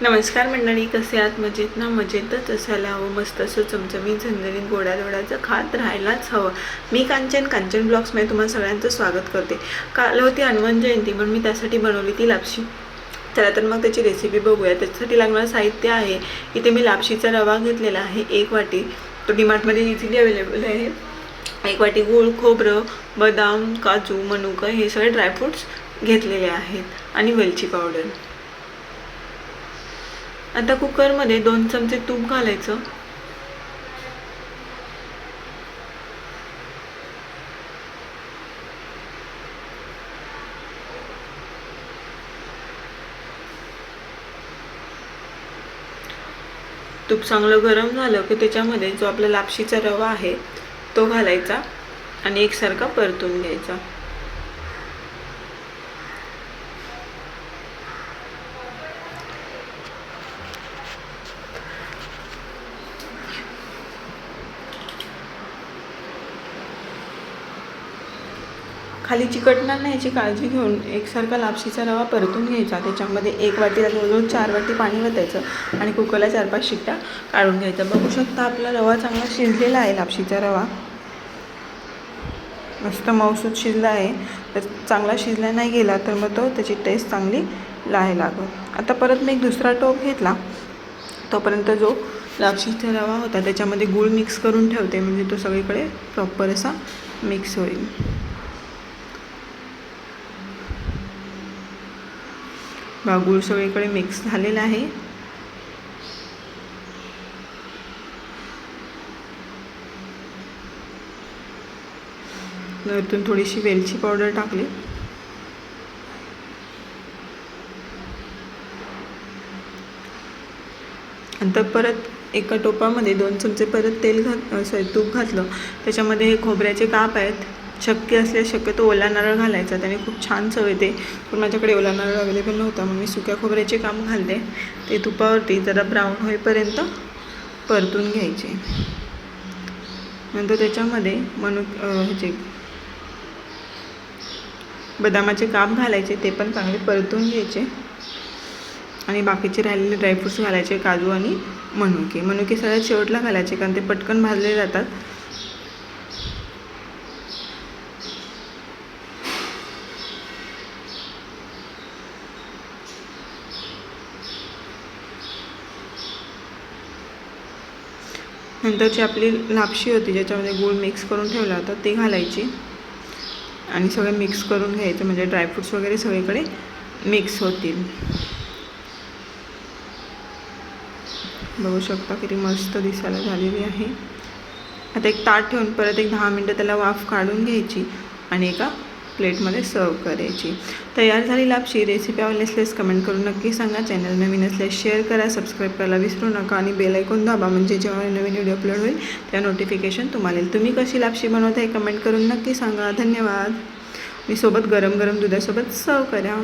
नमस्कार मंडळी कसे आहात? मजेत ना? मजेतच असायला हवं. मस्त असं चमचमीत झणझणीत गोड्या दोड्याचं खात राहायलाच हवं. मी कांचन कांचन ब्लॉग्समध्ये तुम्हाला सगळ्यांचं स्वागत करते. काल होती हनुमान जयंती म्हणून मी त्यासाठी बनवली ती लापशी. चला तर मग त्याची रेसिपी बघूया. त्याच्यासाठी लागणारं साहित्य आहे. इथे मी लापशीचा रवा घेतलेला आहे एक वाटी. तो डिमार्टमध्ये इझिली अवेलेबल आहे. एक वाटी गूळ खोबरं बदाम काजू मनुका हे सगळे ड्रायफ्रूट्स घेतलेले आहेत. आणि वेलची पावडर. आता कुकरमध्ये दोन चमचे तूप घालायचं. तूप चांगलं गरम झालं की त्याच्यामध्ये जो आपला लापशीचा रवा आहे तो घालायचा आणि एकसारखा परतून घ्यायचा. खाली चिकटणार नाही याची काळजी घेऊन एकसारखा लापशीचा रवा परतून घ्यायचा. त्याच्यामध्ये एक वाटीला जवळजवळ चार वाटी पाणी वतायचं आणि कुकरला चार पाच शिट्ट्या काढून घ्यायचा बघू शकता आपला रवा चांगला शिजलेला आहे लापशीचा रवा. मस्त मऊसूत शिजला आहे. तर चांगला शिजला नाही गेला तर मग तो त्याची टेस्ट चांगली लाहे लागत आता परत मी एक दुसरा टोप घेतला. तोपर्यंत जो लापशीचा रवा होता त्याच्यामध्ये गूळ मिक्स करून ठेवते. म्हणजे तो सगळीकडे प्रॉपर असा मिक्स होईल. गूळ सगळीकडे मिक्स झालेला आहे. वरतून थोडीशी वेलची पावडर टाकली. नंतर परत एका टोपामध्ये दोन चमचे परत तेल घात सॉरी तूप घातलं. त्याच्यामध्ये हे खोबऱ्याचे काप आहेत. शक्य असल्यास शक्यतो ओला नारळ घालायचा. त्याने खूप छान चव येते. पण माझ्याकडे ओला नारळ अवेलेबल नव्हता. मग मी सुक्या खोबऱ्याचे काम घालते. ते तुपावरती जरा ब्राऊन होईपर्यंत परतून घ्यायचे. नंतर त्याच्यामध्ये मनु ह्याचे बदामाचे काप घालायचे. ते पण चांगले परतून घ्यायचे. आणि बाकीचे राहिलेले ड्रायफ्रूट्स घालायचे. काजू आणि मनुके. मनुके सगळ्यात शेवटला घालायचे कारण ते पटकन भाजले जातात. नंतरची आपली लापशी होती ज्याच्यामध्ये गूळ मिक्स करून ठेवला होता ते घालायची. आणि सगळं मिक्स करून घ्यायचं म्हणजे ड्रायफ्रूट्स वगैरे सगळीकडे मिक्स होतील. बघू शकता किती मस्त दिसायला झालेली आहे. आता एक ताट ठेवून परत एक दहा मिनटं त्याला वाफ काढून घ्यायची आणि एका प्लेटमध्ये सर्व करायची. तयार झाली लापशी रेसिपी आवडली असल्यास कमेंट करून नक्की सांगा. चॅनल नवीन असल्यास शेअर करा सबस्क्राईब करायला विसरू नका आणि बेल ऐकून दाबा. म्हणजे जेव्हा नवीन व्हिडिओ अपलोड होईल त्या नोटिफिकेशन तुम्हाला येईल. तुम्ही कशी लापशी बनवता हे कमेंट करून नक्की सांगा. धन्यवाद. मी सोबत गरम गरम दुधासोबत सर्व करा.